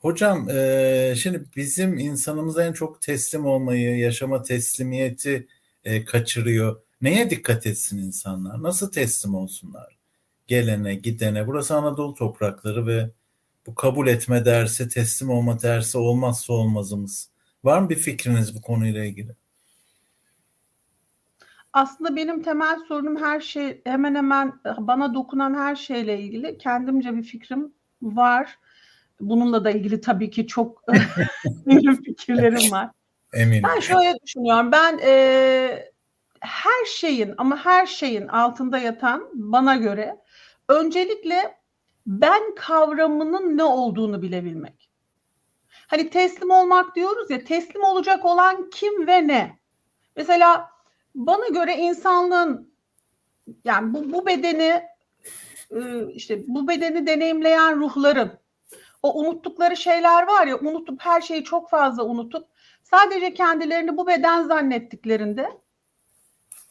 Hocam eee, şimdi bizim insanımız en çok teslim olmayı, yaşama teslimiyeti eee, kaçırıyor. Neye dikkat etsin insanlar? Nasıl teslim olsunlar? Gelene, gidene. Burası Anadolu toprakları ve bu kabul etme dersi, teslim olma dersi olmazsa olmazımız. Var mı bir fikriniz bu konuyla ilgili? Aslında benim temel sorunum her şey hemen hemen bana dokunan her şeyle ilgili kendimce bir fikrim var. Bununla da ilgili tabii ki çok benim fikirlerim var. Eminim. Ben şöyle düşünüyorum. Ben e, her şeyin ama her şeyin altında yatan bana göre öncelikle ben kavramının ne olduğunu bilebilmek. Hani teslim olmak diyoruz ya teslim olacak olan kim ve ne? Mesela bana göre insanlığın yani bu, bu bedeni işte bu bedeni deneyimleyen ruhların o unuttukları şeyler var ya unutup her şeyi çok fazla unutup sadece kendilerini bu beden zannettiklerinde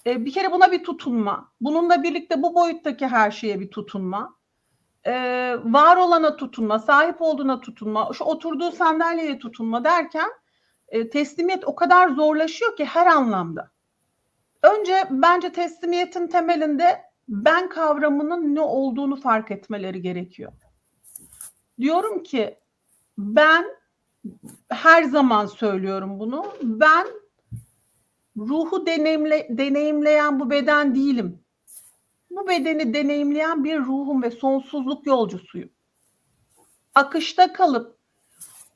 e, bir kere buna bir tutunma. Bununla birlikte bu boyuttaki her şeye bir tutunma. E, var olana tutunma, sahip olduğuna tutunma, şu oturduğu sandalyeye tutunma derken e, teslimiyet o kadar zorlaşıyor ki her anlamda. Önce bence teslimiyetin temelinde ben kavramının ne olduğunu fark etmeleri gerekiyor. Diyorum ki ben her zaman söylüyorum bunu. Ben ruhu deneyimle, deneyimleyen bu beden değilim. Bu bedeni deneyimleyen bir ruhum ve sonsuzluk yolcusuyum. Akışta kalıp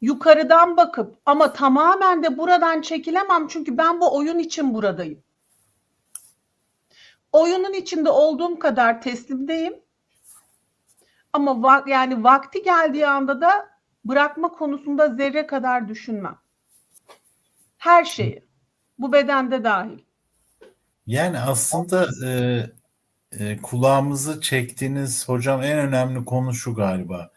yukarıdan bakıp ama tamamen de buradan çekilemem çünkü ben bu oyun için buradayım. Oyunun içinde olduğum kadar teslimdeyim. Ama va- yani vakti geldiği anda da bırakma konusunda zerre kadar düşünmem. Her şeyi. Bu bedende dahil. Yani aslında e, e, kulağımızı çektiğiniz hocam en önemli konu şu galiba.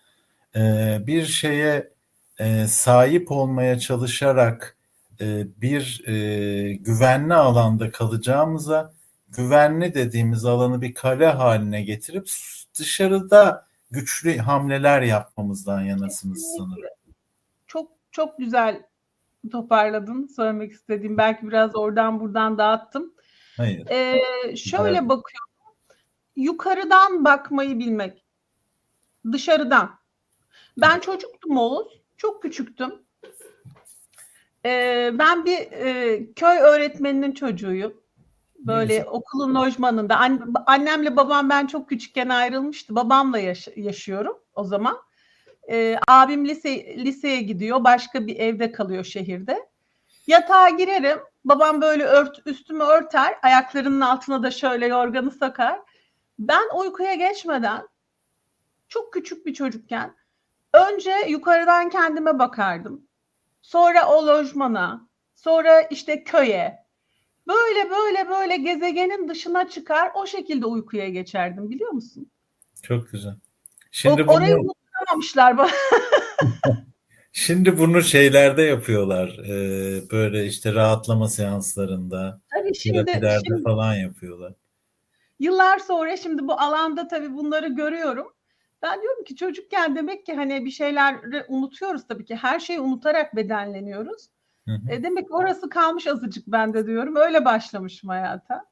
E, bir şeye e, sahip olmaya çalışarak e, bir e, güvenli alanda kalacağımıza güvenli dediğimiz alanı bir kale haline getirip dışarıda güçlü hamleler yapmamızdan yanasınız sanırım. Çok çok güzel toparladın söylemek istediğim. Belki biraz oradan buradan dağıttım. Hayır. Ee, şöyle Evet. bakıyorum. Yukarıdan bakmayı bilmek. Dışarıdan. Ben çocuktum Oğuz. Çok küçüktüm. Ee, ben bir e, köy öğretmeninin çocuğuyum. Böyle güzel. okulun lojmanında. An- annemle babam ben çok küçükken ayrılmıştı. Babamla yaş- yaşıyorum o zaman. Ee, abim lise liseye gidiyor. Başka bir evde kalıyor şehirde. Yatağa girerim. Babam böyle ört, üstümü örter. Ayaklarının altına da şöyle yorganı sakar. Ben uykuya geçmeden çok küçük bir çocukken önce yukarıdan kendime bakardım. Sonra o lojmana, sonra işte köye. Böyle böyle böyle gezegenin dışına çıkar o şekilde uykuya geçerdim biliyor musun? Çok güzel. O, Şimdi orayı bunu unutamamışlar bana. şimdi bunu şeylerde yapıyorlar. Ee, böyle işte rahatlama seanslarında, Tabii şimdi, terapilerde şimdi falan yapıyorlar. yıllar sonra şimdi bu alanda tabii bunları görüyorum. Ben diyorum ki çocukken demek ki hani bir şeyleri unutuyoruz tabii ki. Her şeyi unutarak bedenleniyoruz. Hı hı. E demek orası kalmış azıcık bende diyorum. Öyle başlamışım hayata.